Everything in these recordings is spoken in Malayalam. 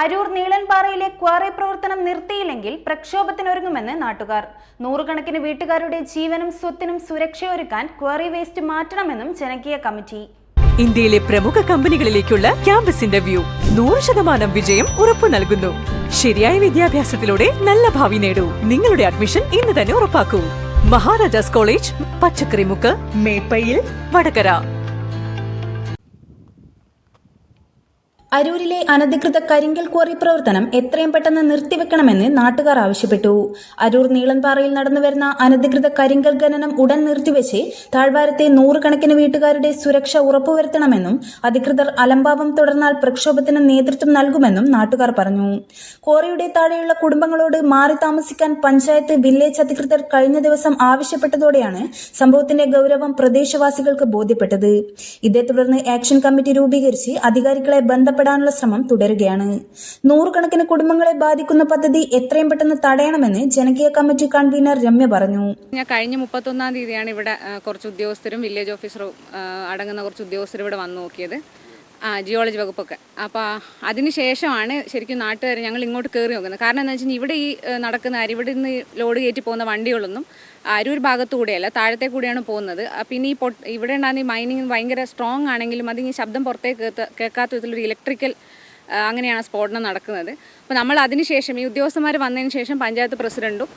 അരൂർ നീളൻപാറയിലെ ക്വാറി പ്രവർത്തനം നിർത്തിയില്ലെങ്കിൽ പ്രക്ഷോഭത്തിനൊരുങ്ങുമെന്ന് നാട്ടുകാർ. നൂറുകണക്കിന് വീട്ടുകാരുടെ ജീവനും സ്വത്തിനും സുരക്ഷയൊരുക്കാൻ ക്വാറി വേസ്റ്റ് മാറ്റണമെന്നും ജനകീയ കമ്മിറ്റി. ഇന്ത്യയിലെ പ്രമുഖ കമ്പനികളിലേക്കുള്ള ക്യാമ്പസ് ഇന്റർവ്യൂ നൂറ് ശതമാനം വിജയം ഉറപ്പു നൽകുന്നു. ശരിയായ വിദ്യാഭ്യാസത്തിലൂടെ നല്ല ഭാവി നേടൂ. നിങ്ങളുടെ അഡ്മിഷൻ ഇന്ന് തന്നെ ഉറപ്പാക്കൂ. മഹാരാജാസ് കോളേജ് പച്ചക്കറിമുക്ക് മേപ്പയിൽ വടകര. അരൂരിലെ അനധികൃത കരിങ്കൽ ക്വാറി പ്രവർത്തനം എത്രയും പെട്ടെന്ന് നിർത്തിവെക്കണമെന്ന് നാട്ടുകാർ ആവശ്യപ്പെട്ടു. അരൂർ നീളൻപാറയിൽ നടന്നുവരുന്ന അനധികൃത കരിങ്കൽ ഖനനം ഉടൻ നിർത്തിവെച്ച് താഴ്വാരത്തെ നൂറുകണക്കിന് വീട്ടുകാരുടെ സുരക്ഷ ഉറപ്പുവരുത്തണമെന്നും അധികൃതർ അലംഭാവം തുടർന്നാൽ പ്രക്ഷോഭത്തിന് നേതൃത്വം നൽകുമെന്നും നാട്ടുകാർ പറഞ്ഞു. ക്വാറിയുടെ താഴെയുള്ള കുടുംബങ്ങളോട് മാറി താമസിക്കാൻ പഞ്ചായത്ത് വില്ലേജ് അധികൃതർ കഴിഞ്ഞ ദിവസം ആവശ്യപ്പെട്ടതോടെയാണ് സംഭവത്തിന്റെ ഗൗരവം പ്രദേശവാസികൾക്ക് ബോധ്യപ്പെട്ടത്. ഇതേ തുടർന്ന് ആക്ഷൻ കമ്മിറ്റി രൂപീകരിച്ച് അധികാരികളെ ബന്ധപ്പെടാനുള്ള ശ്രമം തുടരുകയാണ്. നൂറുകണക്കിന് കുടുംബങ്ങളെ ബാധിക്കുന്ന പദ്ധതി എത്രയും പെട്ടെന്ന് തടയണമെന്ന് ജനകീയ കമ്മിറ്റി കൺവീനർ രമ്യ പറഞ്ഞു. ഞാൻ കഴിഞ്ഞ മുപ്പത്തൊന്നാം തീയതിയാണ് ഇവിടെ കുറച്ച് ഉദ്യോഗസ്ഥരും വില്ലേജ് ഓഫീസറും അടങ്ങുന്ന കുറച്ച് ഉദ്യോഗസ്ഥരും ഇവിടെ വന്നു നോക്കിയത്. ആ ജിയോളജി വകുപ്പൊക്കെ. അപ്പോൾ അതിന് ശേഷമാണ് ശരിക്കും നാട്ടുകാർ ഞങ്ങൾ ഇങ്ങോട്ട് കയറി നോക്കുന്നത്. കാരണം എന്താ വെച്ചാൽ ഇവിടെ ഈ നടക്കുന്ന ഇവിടെ നിന്ന് ലോഡ് കയറ്റി പോകുന്ന വണ്ടികളൊന്നും അരൂർ ഭാഗത്തുകൂടെയല്ല താഴത്തെ കൂടെയാണ് പോകുന്നത്. പിന്നെ ഈ പൊട്ട് ഇവിടെ ഉണ്ടാകുന്ന ഈ മൈനിങ് ഭയങ്കര സ്ട്രോങ് ആണെങ്കിലും അത് ഈ ശബ്ദം പുറത്തേക്ക് കേത്ത- കേൾക്കാത്ത വിധത്തിലൊരു ഇലക്ട്രിക്കൽ അങ്ങനെയാണ് സ്ഫോടനം നടക്കുന്നത്. അപ്പോൾ നമ്മൾ അതിനുശേഷം ഈ ഉദ്യോഗസ്ഥന്മാർ വന്നതിന് ശേഷം പഞ്ചായത്ത് പ്രസിഡന്റും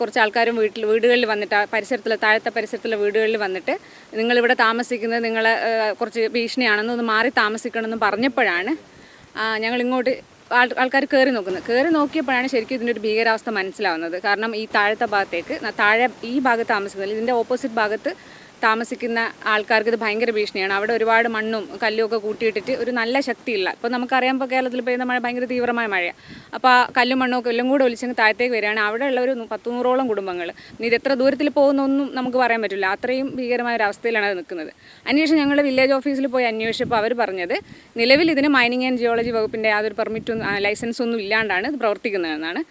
കുറച്ച് ആൾക്കാരും വീട്ടിൽ വീടുകളിൽ വന്നിട്ട് പരിസരത്തിലെ താഴത്തെ പരിസരത്തിലെ വീടുകളിൽ വന്നിട്ട് നിങ്ങളിവിടെ താമസിക്കുന്നത് നിങ്ങളെ ആ, കുറച്ച് ഭീഷണിയാണെന്ന് ഒന്ന് മാറി താമസിക്കണമെന്ന് പറഞ്ഞപ്പോഴാണ് ഞങ്ങൾ ഇങ്ങോട്ട് ആൾ ആൾക്കാർ കയറി നോക്കുന്നത്. കയറി നോക്കിയപ്പോഴാണ് ശരിക്കും ഇതിന്റെ ഒരു ഭീകരാവസ്ഥ മനസ്സിലാവുന്നത്. കാരണം ഈ താഴത്തെ ഭാഗത്തേക്ക് താഴെ ഈ ഭാഗത്ത് താമസിക്കുന്നില്ല ഇതിന്റെ ഓപ്പോസിറ്റ് ഭാഗത്ത് താമസിക്കുന്ന ആൾക്കാർക്ക് ഇത് ഭയങ്കര ഭീഷണിയാണ്. അവിടെ ഒരുപാട് മണ്ണും കല്ലും ഒക്കെ കൂട്ടിയിട്ടിട്ട് ഒരു നല്ല ശക്തിയില്ല. ഇപ്പോൾ നമുക്കറിയാം ഇപ്പോൾ കേരളത്തിൽ പെയ്യുന്ന മഴ ഭയങ്കര തീവ്രമായ മഴയാണ് അപ്പോൾ ആ കല്ലും മണ്ണും ഒക്കെ എല്ലാം കൂടെ ഒലിച്ചങ്ങ് താഴത്തേക്ക് വരികയാണ്. അവിടെയുള്ള ഒരു പത്ത് നൂറോളം കുടുംബങ്ങൾ ഇത് എത്ര ദൂരത്തിൽ പോകുന്നൊന്നും നമുക്ക് പറയാൻ പറ്റില്ല. അത്രയും ഭീകരമായ ഒരു അവസ്ഥയിലാണ് അത് നിൽക്കുന്നത്. അന്വേഷണം ഞങ്ങൾ വില്ലേജ് ഓഫീസിൽ പോയി അന്വേഷിച്ചപ്പോൾ അവർ പറഞ്ഞത് നിലവിൽ ഇതിന് മൈനിങ് ആൻഡ് ജിയോളജി വകുപ്പിന്റെ യാതൊരു പെർമിറ്റും ലൈസൻസ് ഒന്നും ഇല്ലാണ്ടാണ് ഇത് പ്രവർത്തിക്കുന്നതെന്നാണ്.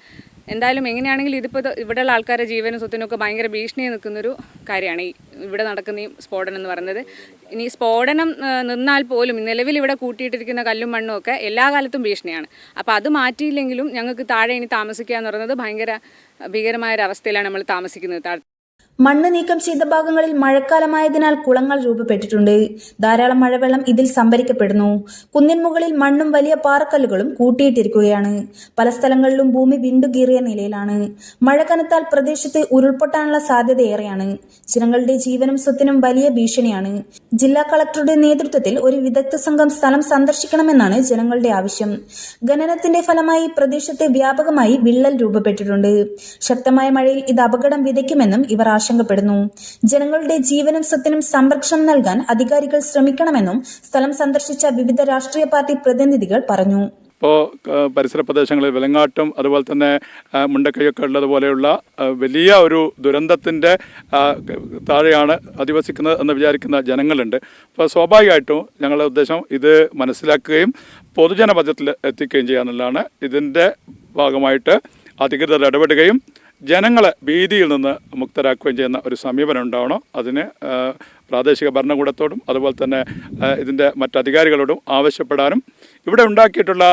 എന്തായാലും എങ്ങനെയാണെങ്കിലും ഇതിപ്പോൾ ഇത് ഇവിടെയുള്ള ആൾക്കാരുടെ ജീവനും സ്വത്തിനൊക്കെ ഭയങ്കര ഭീഷണിയായി നിൽക്കുന്നൊരു കാര്യമാണ് ഈ ഇവിടെ നടക്കുന്ന ഈ സ്ഫോടനം എന്ന് പറയുന്നത്. ഇനി സ്ഫോടനം നിന്നാൽ പോലും നിലവിൽ ഇവിടെ കൂട്ടിയിട്ടിരിക്കുന്ന കല്ലും മണ്ണും ഒക്കെ എല്ലാ കാലത്തും ഭീഷണിയാണ്. അപ്പോൾ അത് മാറ്റിയില്ലെങ്കിലും ഞങ്ങൾക്ക് താഴെ ഇനി താമസിക്കുക എന്ന് പറയുന്നത് ഭയങ്കര ഭീകരമായ ഒരു അവസ്ഥയിലാണ് നമ്മൾ താമസിക്കുന്നത്. മണ്ണ് നീക്കം ചെയ്ത ഭാഗങ്ങളിൽ മഴക്കാലമായതിനാൽ കുളങ്ങൾ രൂപപ്പെട്ടിട്ടുണ്ട്. ധാരാളം മഴവെള്ളം ഇതിൽ സംഭരിക്കപ്പെടുന്നു. കുന്നിൻമുകളിൽ മണ്ണും വലിയ പാറക്കല്ലുകളും കൂട്ടിയിട്ടിരിക്കുകയാണ്. പല സ്ഥലങ്ങളിലും ഭൂമി വിണ്ടുകീറിയ നിലയിലാണ്. മഴ കനത്താൽ പ്രദേശത്ത് ഉരുൾപൊട്ടാനുള്ള സാധ്യതയേറെയാണ്. ജനങ്ങളുടെ ജീവനും സ്വത്തിനും വലിയ ഭീഷണിയാണ്. ജില്ലാ കളക്ടറുടെ നേതൃത്വത്തിൽ ഒരു വിദഗ്ധ സംഘം സ്ഥലം സന്ദർശിക്കണമെന്നാണ് ജനങ്ങളുടെ ആവശ്യം. ഖനനത്തിന്റെ ഫലമായി പ്രദേശത്ത് വ്യാപകമായി വിള്ളൽ രൂപപ്പെട്ടിട്ടുണ്ട്. ശക്തമായ മഴയിൽ ഇത് അപകടം വിതയ്ക്കുമെന്നും ഇവർ ആശങ്കപ്പെടുന്നു. ജനങ്ങളുടെ ജീവനും സ്വത്തിനും സംരക്ഷണം നൽകാൻ അധികാരികൾ ശ്രമിക്കണമെന്നും സ്ഥലം സന്ദർശിച്ച വിവിധ രാഷ്ട്രീയ പാർട്ടി പ്രതിനിധികൾ പറഞ്ഞു. ഇപ്പോൾ പരിസര പ്രദേശങ്ങളിൽ വിലങ്ങാട്ടും അതുപോലെ തന്നെ മുണ്ടക്കൈയൊക്കെ ഉള്ളതുപോലെയുള്ള വലിയ ഒരു ദുരന്തത്തിന്റെ താഴെയാണ് അധിവസിക്കുന്നത് എന്ന് വിചാരിക്കുന്ന ജനങ്ങളുണ്ട്. അപ്പോൾ സ്വാഭാവികമായിട്ടും ഞങ്ങളുടെ ഉദ്ദേശം ഇത് മനസ്സിലാക്കുകയും പൊതുജന ബജറ്റിൽ എത്തിക്കുകയും ചെയ്യാന്നുള്ളതാണ് ഇതിന്റെ ഭാഗമായിട്ട് അധികൃതർ ഇടപെടുകയും ജനങ്ങളെ ഭീതിയിൽ നിന്ന് മുക്തരാക്കുകയും ചെയ്യുന്ന ഒരു സമീപനം ഉണ്ടാവണം. അതിന് പ്രാദേശിക ഭരണകൂടത്തോടും അതുപോലെ തന്നെ ഇതിന്റെ മറ്റധികാരികളോടും ആവശ്യപ്പെടാനും ഇവിടെ ഉണ്ടാക്കിയിട്ടുള്ള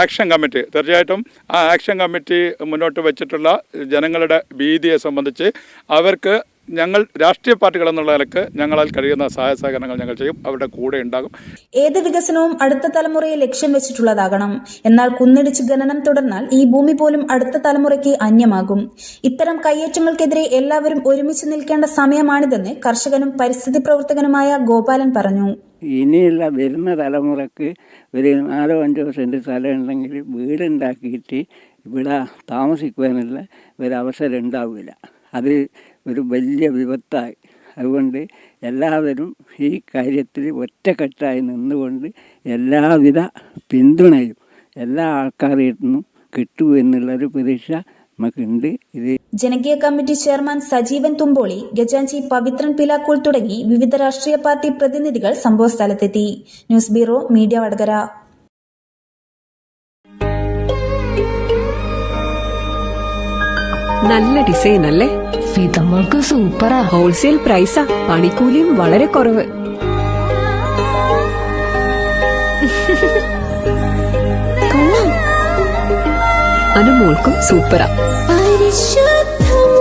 ആക്ഷൻ കമ്മിറ്റി തീർച്ചയായിട്ടും ആ ആക്ഷൻ കമ്മിറ്റി മുന്നോട്ട് വെച്ചിട്ടുള്ള ജനങ്ങളുടെ ഭീതിയെ സംബന്ധിച്ച് അവർക്ക് ഞങ്ങൾ രാഷ്ട്രീയ പാർട്ടികൾ എന്നുള്ള നിലയ്ക്ക് ഞങ്ങളാൽ കഴിയുന്ന സഹായ സഹകരണങ്ങൾ ഞങ്ങൾ ചെയ്യും. അവരുടെ കൂടെ ഉണ്ടാകും. ഏത് വികസനവും അടുത്ത തലമുറയെ ലക്ഷ്യം വെച്ചിട്ടുള്ളതാകണം. എന്നാൽ കുന്നിടിച്ച് ഖനനം തുടർന്നാൽ ഈ ഭൂമി പോലും അടുത്ത തലമുറയ്ക്ക് അന്യമാകും. ഇത്തരം കയ്യേറ്റങ്ങൾക്കെതിരെ എല്ലാവരും ഒരുമിച്ച് നിൽക്കേണ്ട സമയമാണിതെന്ന് കർഷകനും പരിസ്ഥിതി പ്രവർത്തകനുമായ ഗോപാലൻ പറഞ്ഞു. ഇനിയുള്ള വരുന്ന തലമുറയ്ക്ക് ഒരു നാലോ അഞ്ചോ സെന്റ് സ്ഥലം ഉണ്ടെങ്കിൽ വീടുണ്ടാക്കിയിട്ട് ഇവിടെ താമസിക്കുവാനുള്ള ഒരവസരം ഉണ്ടാവില്ല. അത് ഒരു വലിയ വിപത്തായി. അതുകൊണ്ട് എല്ലാവരും ഈ കാര്യത്തിൽ ഒറ്റക്കെട്ടായി നിന്നുകൊണ്ട് എല്ലാവിധ പിന്തുണയും എല്ലാ ആൾക്കാരിൽ നിന്നും കിട്ടുമെന്നുള്ളൊരു പ്രതീക്ഷ നമുക്കുണ്ട്. ഇത് ജനകീയ കമ്മിറ്റി ചെയർമാൻ സജീവൻ തുമ്പോളി ഗജാഞ്ചി പവിത്രൻ പിലാക്കൂൾ തുടങ്ങി വിവിധ രാഷ്ട്രീയ പാർട്ടി പ്രതിനിധികൾ സംഭവ സ്ഥലത്തെത്തി ന്യൂസ് ബ്യൂറോ മീഡിയ വടകര. നല്ല ഡിസൈൻ അല്ലേ? സീതമ്മക്ക് സൂപ്പറാ. ഹോൾസെയിൽ പ്രൈസാ. പണിക്കൂലിയും വളരെ കുറവ്. അനുമോൾക്കും സൂപ്പറാ.